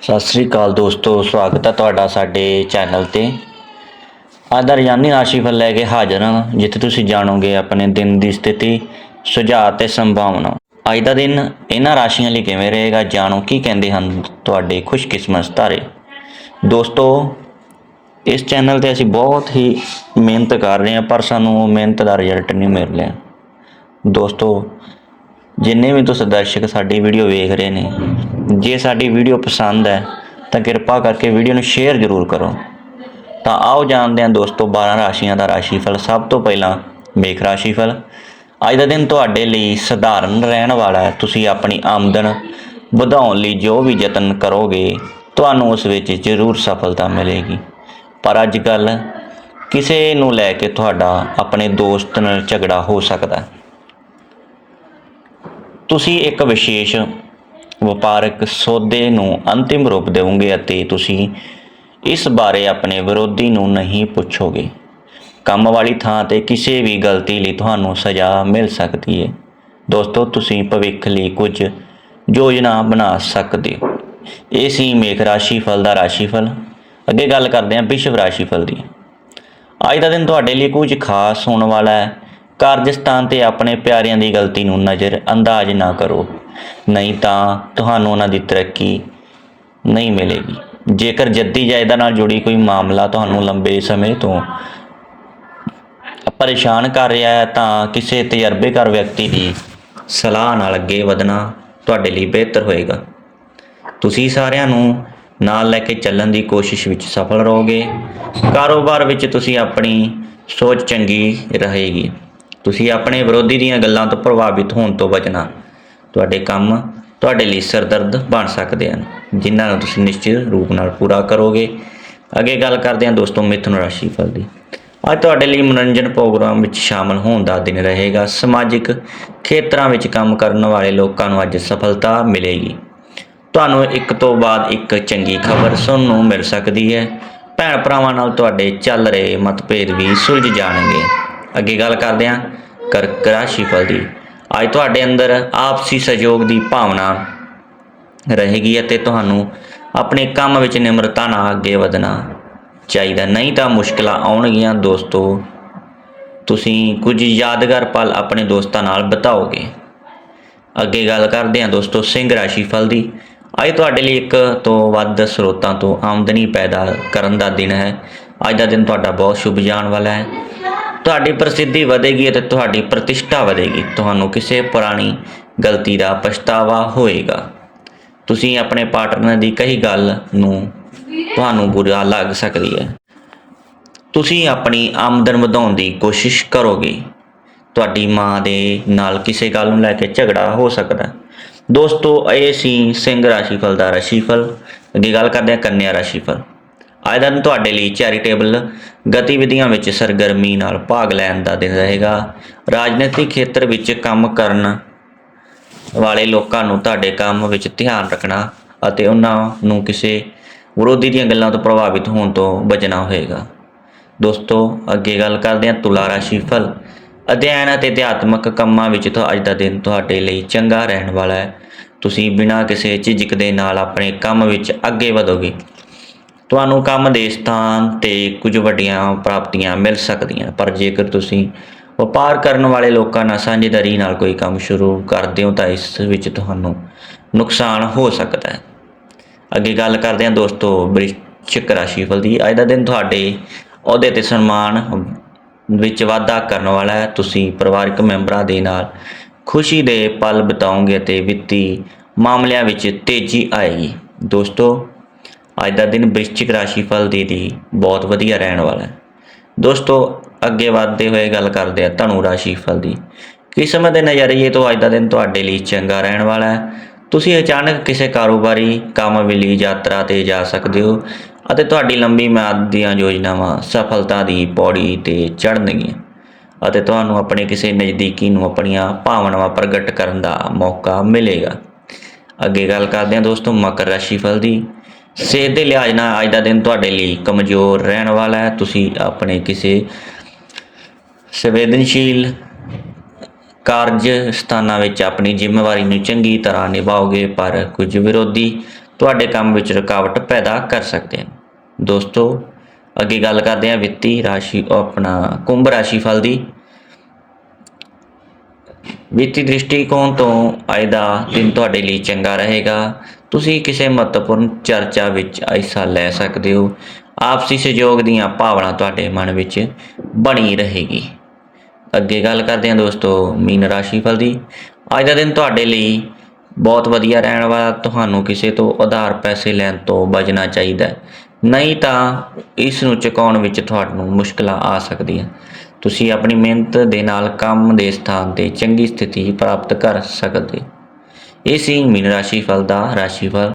ਸਤਿ ਸ੍ਰੀ ਅਕਾਲ ਦੋਸਤੋ, ਸਵਾਗਤ ਹੈ ਤੁਹਾਡਾ ਸਾਡੇ ਚੈਨਲ ਤੇ। ਅੱਜ ਦਾ ਰੋਜ਼ਾਨੀ ਰਾਸ਼ੀਫਲ ਲੈ ਕੇ ਹਾਜ਼ਰ ਹਾਂ, ਜਿੱਥੇ ਤੁਸੀਂ ਜਾਣੋਗੇ ਆਪਣੇ ਦਿਨ ਦੀ ਸਥਿਤੀ, ਸੁਝਾਅ ਤੇ ਸੰਭਾਵਨਾ। ਅੱਜ ਦਾ ਦਿਨ ਇਹਨਾਂ ਰਾਸ਼ੀਆਂ ਲਈ ਕਿਵੇਂ ਰਹੇਗਾ, ਜਾਣੋ ਕੀ ਕਹਿੰਦੇ ਹਨ ਤੁਹਾਡੇ ਖੁਸ਼ਕਿਸਮਤ ਸਿਤਾਰੇ ਦੋਸਤੋ, ਇਸ ਚੈਨਲ ਤੇ ਅਸੀਂ ਬਹੁਤ ਹੀ ਮਿਹਨਤ ਕਰ ਰਹੇ ਹਾਂ, ਪਰ ਸਾਨੂੰ ਉਹ ਮਿਹਨਤ ਦਾ ਰਿਜ਼ਲਟ ਨਹੀਂ ਮਿਲ ਰਿਹਾ। ਦੋਸਤੋ, ਜਿੰਨੇ ਵੀ ਤੁਸੀਂ ਦਰਸ਼ਕ ਸਾਡੀ ਵੀਡੀਓ ਵੇਖ ਰਹੇ ਨੇ ਜੇ ਸਾਡੀ ਵੀਡੀਓ ਪਸੰਦ ਹੈ, ਤਾਂ ਕਿਰਪਾ ਕਰਕੇ ਵੀਡੀਓ ਨੂੰ ਸ਼ੇਅਰ ਜ਼ਰੂਰ ਕਰੋ। ਤਾਂ ਆਓ ਜਾਣਦੇ ਹਾਂ ਦੋਸਤੋ 12 ਰਾਸ਼ੀਆਂ ਦਾ ਰਾਸ਼ੀਫਲ। ਸਭ ਤੋਂ ਪਹਿਲਾਂ ਮੇਖ ਰਾਸ਼ੀਫਲ। ਅੱਜ ਦਾ ਦਿਨ ਤੁਹਾਡੇ ਲਈ ਸਧਾਰਨ ਰਹਿਣ ਵਾਲਾ ਹੈ। ਤੁਸੀਂ ਆਪਣੀ ਆਮਦਨ ਵਧਾਉਣ ਲਈ ਜੋ ਵੀ ਯਤਨ ਕਰੋਗੇ, ਤੁਹਾਨੂੰ ਉਸ ਵਿੱਚ ਜ਼ਰੂਰ ਸਫਲਤਾ ਮਿਲੇਗੀ। ਪਰ ਅੱਜ ਕੱਲ ਕਿਸੇ ਨੂੰ ਲੈ ਕੇ ਤੁਹਾਡਾ ਆਪਣੇ ਦੋਸਤ ਨਾਲ ਝਗੜਾ ਹੋ ਸਕਦਾ ਤੁਸੀਂ ਇੱਕ ਵਿਸ਼ੇਸ਼ ਵਪਾਰਕ ਸੌਦੇ ਨੂੰ ਅੰਤਿਮ ਰੂਪ ਦੇਵੋਗੇ ਅਤੇ ਤੁਸੀਂ ਇਸ ਬਾਰੇ ਆਪਣੇ ਵਿਰੋਧੀ ਨੂੰ ਨਹੀਂ ਪੁੱਛੋਗੇ। ਕੰਮ ਵਾਲੀ ਥਾਂ ਤੇ ਕਿਸੇ ਵੀ ਗਲਤੀ ਲਈ ਤੁਹਾਨੂੰ ਸਜ਼ਾ ਮਿਲ ਸਕਦੀ ਹੈ। ਦੋਸਤੋ, ਤੁਸੀਂ ਭਵਿੱਖ ਲਈ ਕੁਝ ਯੋਜਨਾ ਬਣਾ ਸਕਦੇ ਹੋ। ਇਹ ਸੀ ਮੇਖ ਰਾਸ਼ੀ ਫਲ ਦਾ ਰਾਸ਼ੀ ਫਲ ਅੱਗੇ ਗੱਲ ਕਰਦੇ ਹਾਂ ਵਿਸ਼ਵ ਰਾਸ਼ੀ ਫਲ ਦੀ। ਅੱਜ ਦਾ ਦਿਨ ਤੁਹਾਡੇ ਲਈ ਕੁਝ ਖਾਸ ਹੋਣ ਵਾਲਾ ਹੈ। ਕਾਰਜਸਥਾਨ ਤੇ ਆਪਣੇ ਪਿਆਰਿਆਂ ਦੀ ਗਲਤੀ ਨੂੰ ਨਜ਼ਰ ਅੰਦਾਜ਼ ਨਾ ਕਰੋ। ਨਹੀਂ ਤਾਂ ਤੁਹਾਨੂੰ ਉਹਨਾਂ ਦੀ ਤਰੱਕੀ ਨਹੀਂ ਮਿਲੇਗੀ। ਜੇਕਰ ਜੱਦੀ ਜਾਇਦਾਦ ਨਾਲ ਜੁੜੀ ਕੋਈ ਮਾਮਲਾ ਤੁਹਾਨੂੰ ਲੰਬੇ ਸਮੇਂ ਤੋਂ ਪਰੇਸ਼ਾਨ ਕਰ ਰਿਹਾ ਹੈ, ਤਾਂ ਕਿਸੇ ਤਜਰਬੇਕਾਰ ਵਿਅਕਤੀ ਦੀ ਸਲਾਹ ਨਾਲ ਅੱਗੇ ਵਧਣਾ ਤੁਹਾਡੇ ਲਈ ਬਿਹਤਰ ਹੋਏਗਾ। ਤੁਸੀਂ ਸਾਰਿਆਂ ਨੂੰ ਨਾਲ ਲੈ ਕੇ ਚੱਲਣ ਦੀ ਕੋਸ਼ਿਸ਼ ਵਿੱਚ ਸਫਲ ਰਹੋਗੇ। ਕਾਰੋਬਾਰ ਵਿੱਚ ਤੁਸੀਂ ਆਪਣੀ ਸੋਚ ਚੰਗੀ ਰਹੇਗੀ। ਤੁਸੀਂ ਆਪਣੇ ਵਿਰੋਧੀ ਦੀਆਂ ਗੱਲਾਂ ਤੋਂ ਪ੍ਰਭਾਵਿਤ ਹੋਣ ਤੋਂ ਬਚਣਾ ਤੁਹਾਡੇ ਕੰਮ ਤੁਹਾਡੇ ਲਈ ਸਰਦਰਦ ਬਣ ਸਕਦੇ ਹਨ, ਜਿਨ੍ਹਾਂ ਨੂੰ ਤੁਸੀਂ ਨਿਸ਼ਚਿਤ ਰੂਪ ਨਾਲ ਪੂਰਾ ਕਰੋਗੇ। ਅੱਗੇ ਗੱਲ ਕਰਦੇ ਹਾਂ ਦੋਸਤੋ ਮਿਥੁਨ ਰਾਸ਼ੀ ਫਲ ਦੀ। ਅੱਜ ਤੁਹਾਡੇ ਲਈ ਮਨੋਰੰਜਨ ਪ੍ਰੋਗਰਾਮ ਵਿੱਚ ਸ਼ਾਮਲ ਹੋਣ ਦਾ ਦਿਨ ਰਹੇਗਾ। ਸਮਾਜਿਕ ਖੇਤਰਾਂ ਵਿੱਚ ਕੰਮ ਕਰਨ ਵਾਲੇ ਲੋਕਾਂ ਨੂੰ ਅੱਜ ਸਫਲਤਾ ਮਿਲੇਗੀ। ਤੁਹਾਨੂੰ ਇੱਕ ਤੋਂ ਬਾਅਦ ਇੱਕ ਚੰਗੀ ਖਬਰ ਸੁਣਨ ਨੂੰ ਮਿਲ ਸਕਦੀ ਹੈ। ਭੈਣ ਭਰਾਵਾਂ ਨਾਲ ਤੁਹਾਡੇ ਚੱਲ ਰਹੇ ਮਤਭੇਦ ਵੀ ਸੁਲਝ ਜਾਣਗੇ। ਅੱਗੇ ਗੱਲ ਕਰਦੇ ਹਾਂ ਕਰਕ ਰਾਸ਼ੀ ਫਲ ਦੀ। ਅੱਜ ਤੁਹਾਡੇ ਅੰਦਰ ਆਪਸੀ ਸਹਿਯੋਗ ਦੀ ਭਾਵਨਾ ਰਹੇਗੀ ਅਤੇ ਤੁਹਾਨੂੰ ਆਪਣੇ ਕੰਮ ਵਿੱਚ ਨਿਮਰਤਾ ਨਾਲ ਅੱਗੇ ਵਧਣਾ ਚਾਹੀਦਾ। ਨਹੀਂ ਤਾਂ ਮੁਸ਼ਕਲਾਂ ਆਉਣਗੀਆਂ ਦੋਸਤੋ। ਤੁਸੀਂ ਕੁਝ ਯਾਦਗਾਰ ਪਲ ਆਪਣੇ ਦੋਸਤਾਂ ਨਾਲ ਬਿਤਾਓਗੇ। ਅੱਗੇ ਗੱਲ ਕਰਦੇ ਹਾਂ ਦੋਸਤੋ, ਸਿੰਘ ਰਾਸ਼ੀ ਫਲ ਦੀ। ਅੱਜ ਤੁਹਾਡੇ ਲਈ ਇੱਕ ਤੋਂ ਵੱਧ ਸਰੋਤਾਂ ਤੋਂ ਆਮਦਨੀ ਪੈਦਾ ਕਰਨ ਦਾ ਦਿਨ ਹੈ। ਅੱਜ ਦਾ ਦਿਨ ਤੁਹਾਡਾ ਬਹੁਤ ਸ਼ੁਭ ਜਾਣ ਵਾਲਾ ਹੈ। ਤੁਹਾਡੀ ਪ੍ਰਸਿੱਧੀ ਵਧੇਗੀ ਅਤੇ ਤੁਹਾਡੀ ਪ੍ਰਤਿਸ਼ਠਾ ਵਧੇਗੀ। ਤੁਹਾਨੂੰ ਕਿਸੇ ਪੁਰਾਣੀ ਗਲਤੀ ਦਾ ਪਛਤਾਵਾ ਹੋਏਗਾ। ਤੁਸੀਂ ਆਪਣੇ ਪਾਰਟਨਰ ਦੀ ਕਹੀ ਗੱਲ ਨੂੰ ਤੁਹਾਨੂੰ ਬੁਰਾ ਲੱਗ ਸਕਦੀ ਹੈ। ਤੁਸੀਂ ਆਪਣੀ ਆਮਦਨ ਵਧਾਉਣ ਦੀ ਕੋਸ਼ਿਸ਼ ਕਰੋਗੇ। ਤੁਹਾਡੀ ਮਾਂ ਦੇ ਨਾਲ ਕਿਸੇ ਗੱਲ ਨੂੰ ਲੈ ਕੇ ਝਗੜਾ ਹੋ ਸਕਦਾ ਹੈ। ਦੋਸਤੋ, ਇਹ ਸੀ ਸਿੰਘ ਰਾਸ਼ੀਫਲ ਦਾ ਰਾਸ਼ੀਫਲ। ਅੱਗੇ ਗੱਲ ਕਰਦੇ ਹਾਂ ਕੰਨਿਆ ਰਾਸ਼ੀਫਲ। ਅੱਜ ਦਾ ਦਿਨ ਤੁਹਾਡੇ ਲਈ ਚੈਰੀਟੇਬਲ ਗਤੀਵਿਧੀਆਂ ਵਿੱਚ ਸਰਗਰਮੀ ਨਾਲ ਭਾਗ ਲੈਣ ਦਾ ਦਿਨ ਰਹੇਗਾ। ਰਾਜਨੀਤਿਕ ਖੇਤਰ ਵਿੱਚ ਕੰਮ ਕਰਨ ਵਾਲੇ ਲੋਕਾਂ ਨੂੰ ਤੁਹਾਡੇ ਕੰਮ ਵਿੱਚ ਧਿਆਨ ਰੱਖਣਾ ਅਤੇ ਉਹਨਾਂ ਨੂੰ ਕਿਸੇ ਵਿਰੋਧੀ ਦੀਆਂ ਗੱਲਾਂ ਤੋਂ ਪ੍ਰਭਾਵਿਤ ਹੋਣ ਤੋਂ ਬਚਣਾ ਹੋਏਗਾ। ਦੋਸਤੋ, ਅੱਗੇ ਗੱਲ ਕਰਦੇ ਹਾਂ ਤੁਲਾ ਰਾਸ਼ੀ ਫਲ। ਅਧਿਐਨ ਅਤੇ ਅਧਿਆਤਮਕ ਕੰਮਾਂ ਵਿੱਚ ਤਾਂ ਅੱਜ ਦਾ ਦਿਨ ਤੁਹਾਡੇ ਲਈ ਚੰਗਾ ਰਹਿਣ ਵਾਲਾ ਹੈ। ਤੁਸੀਂ ਬਿਨਾਂ ਕਿਸੇ ਝਿਜਕ ਦੇ ਨਾਲ ਆਪਣੇ ਕੰਮ ਵਿੱਚ ਅੱਗੇ ਵਧੋਗੇ। ਤੁਹਾਨੂੰ ਕੰਮ ਦੇ ਸਥਾਨ ਤੇ ਕੁਝ ਵੱਡੀਆਂ ਪ੍ਰਾਪਤੀਆਂ ਮਿਲ ਸਕਦੀਆਂ, ਪਰ ਜੇਕਰ ਤੁਸੀਂ ਵਪਾਰ ਕਰਨ ਵਾਲੇ ਲੋਕਾਂ ਨਾਲ ਸਾਂਝੇਦਾਰੀ ਨਾਲ ਕੋਈ ਕੰਮ ਸ਼ੁਰੂ ਕਰਦੇ ਹੋ, ਤਾਂ ਇਸ ਵਿੱਚ ਤੁਹਾਨੂੰ ਨੁਕਸਾਨ ਹੋ ਸਕਦਾ ਹੈ। ਅੱਗੇ ਗੱਲ ਕਰਦੇ ਹਾਂ ਦੋਸਤੋ ਵ੍ਰਿਸ਼ਿਕ ਰਾਸ਼ੀ ਫਲ ਦੀ ਅੱਜ ਦਾ ਦਿਨ ਤੁਹਾਡੇ ਅਹੁਦੇ ਤੇ ਸਨਮਾਨ ਵਿੱਚ ਵਾਧਾ ਕਰਨ ਵਾਲਾ ਹੈ। ਤੁਸੀਂ ਪਰਿਵਾਰਕ ਮੈਂਬਰਾਂ ਦੇ ਨਾਲ ਖੁਸ਼ੀ ਦੇ ਪਲ ਬਿਤਾਓਗੇ ਤੇ ਵਿੱਤੀ ਮਾਮਲਿਆਂ ਵਿੱਚ ਤੇਜ਼ੀ ਆਏਗੀ। ਦੋਸਤੋ ਅੱਜ ਦਾ ਦਿਨ ਵ੍ਰਿਸ਼ਚਿਕ ਰਾਸ਼ੀਫਲ ਦੀ ਦੀ ਬਹੁਤ ਵਧੀਆ ਰਹਿਣ ਵਾਲਾ ਹੈ। ਦੋਸਤੋ, ਅੱਗੇ ਵਧਦੇ ਹੋਏ ਗੱਲ ਕਰਦੇ ਆ ਧਨੂ ਰਾਸ਼ੀਫਲ ਦੀ। ਕਿਸਮਤ ਦੇ ਨਜ਼ਰੀਏ ਤੋਂ ਅੱਜ ਦਾ ਦਿਨ ਤੁਹਾਡੇ ਲਈ ਚੰਗਾ ਰਹਿਣ ਵਾਲਾ ਹੈ? ਤੁਸੀਂ ਅਚਾਨਕ ਕਿਸੇ ਕਾਰੋਬਾਰੀ ਕੰਮ ਲਈ ਯਾਤਰਾ ਤੇ ਜਾ ਸਕਦੇ ਹੋ ਅਤੇ ਤੁਹਾਡੀ ਲੰਬੀ ਮਿਆਦ ਦੀਆਂ ਯੋਜਨਾਵਾਂ ਸਫਲਤਾ ਦੀ ਪੌੜੀ ਤੇ ਚੜ੍ਹਨਗੀਆਂ ਅਤੇ ਤੁਹਾਨੂੰ ਆਪਣੇ ਕਿਸੇ ਨਜ਼ਦੀਕੀ ਨੂੰ ਆਪਣੀਆਂ ਭਾਵਨਾਵਾਂ ਪ੍ਰਗਟ ਕਰਨ ਦਾ ਮੌਕਾ ਮਿਲੇਗਾ। ਅੱਗੇ ਗੱਲ ਕਰਦੇ ਹਾਂ ਦੋਸਤੋ ਮਕਰ ਰਾਸ਼ੀ ਫਲ ਦੀ। ਸਿਹਤ ਦੇ ਲਿਹਾਜ਼ ਨਾਲ ਅੱਜ ਦਾ ਦਿਨ ਤੁਹਾਡੇ ਲਈ ਕਮਜ਼ੋਰ ਰਹਿਣ ਵਾਲਾ ਹੈ। ਤੁਸੀਂ ਆਪਣੇ ਕਿਸੇ ਸੰਵੇਦਨਸ਼ੀਲ ਕਾਰਜ ਸਥਾਨਾਂ ਵਿੱਚ ਆਪਣੀ ਜ਼ਿੰਮੇਵਾਰੀ ਨੂੰ ਚੰਗੀ ਤਰ੍ਹਾਂ ਨਿਭਾਓਗੇ, ਪਰ ਕੁਝ ਵਿਰੋਧੀ ਤੁਹਾਡੇ ਕੰਮ ਵਿੱਚ ਰੁਕਾਵਟ ਪੈਦਾ ਕਰ ਸਕਦੇ ਹਨ। ਦੋਸਤੋ, ਅੱਗੇ ਗੱਲ ਕਰਦੇ ਹਾਂ ਵਿੱਤੀ ਰਾਸ਼ੀ ਆਪਣਾ ਕੁੰਭ ਰਾਸ਼ੀ ਫਲ ਦੀ। ਵਿੱਤੀ ਦ੍ਰਿਸ਼ਟੀਕੋਣ ਤੋਂ ਅੱਜ ਦਾ ਦਿਨ ਤੁਹਾਡੇ ਲਈ ਚੰਗਾ ਰਹੇਗਾ। ਤੁਸੀਂ ਕਿਸੇ ਮਹੱਤਵਪੂਰਨ ਚਰਚਾ ਵਿੱਚ ਹਿੱਸਾ ਲੈ ਸਕਦੇ ਹੋ। ਆਪਸੀ ਸਹਿਯੋਗ ਦੀਆਂ ਭਾਵਨਾ ਤੁਹਾਡੇ ਮਨ ਵਿੱਚ ਬਣੀ ਰਹੇਗੀ। ਅੱਗੇ ਗੱਲ ਕਰਦੇ ਹਾਂ ਦੋਸਤੋ, ਮੀਨ ਰਾਸ਼ੀ ਫਲ ਦੀ। ਅੱਜ ਦਾ ਦਿਨ ਤੁਹਾਡੇ ਲਈ ਬਹੁਤ ਵਧੀਆ ਰਹਿਣ ਵਾਲਾ, ਤੁਹਾਨੂੰ ਕਿਸੇ ਤੋਂ ਉਧਾਰ ਪੈਸੇ ਲੈਣ ਤੋਂ ਬਚਣਾ ਚਾਹੀਦਾ ਨਹੀਂ ਤਾਂ ਇਸ ਨੂੰ ਚੁਕਾਉਣ ਵਿੱਚ ਤੁਹਾਨੂੰ ਮੁਸ਼ਕਲਾਂ ਆ ਸਕਦੀਆਂ। ਤੁਸੀਂ ਆਪਣੀ ਮਿਹਨਤ ਦੇ ਨਾਲ ਕੰਮ ਦੇ ਸਥਾਨ ਤੇ ਚੰਗੀ ਸਥਿਤੀ ਪ੍ਰਾਪਤ ਕਰ ਸਕਦੇ। ਇਹ ਸੀ ਮੀਨ ਰਾਸ਼ੀ ਫਲ ਦਾ ਰਾਸ਼ੀ ਫਲ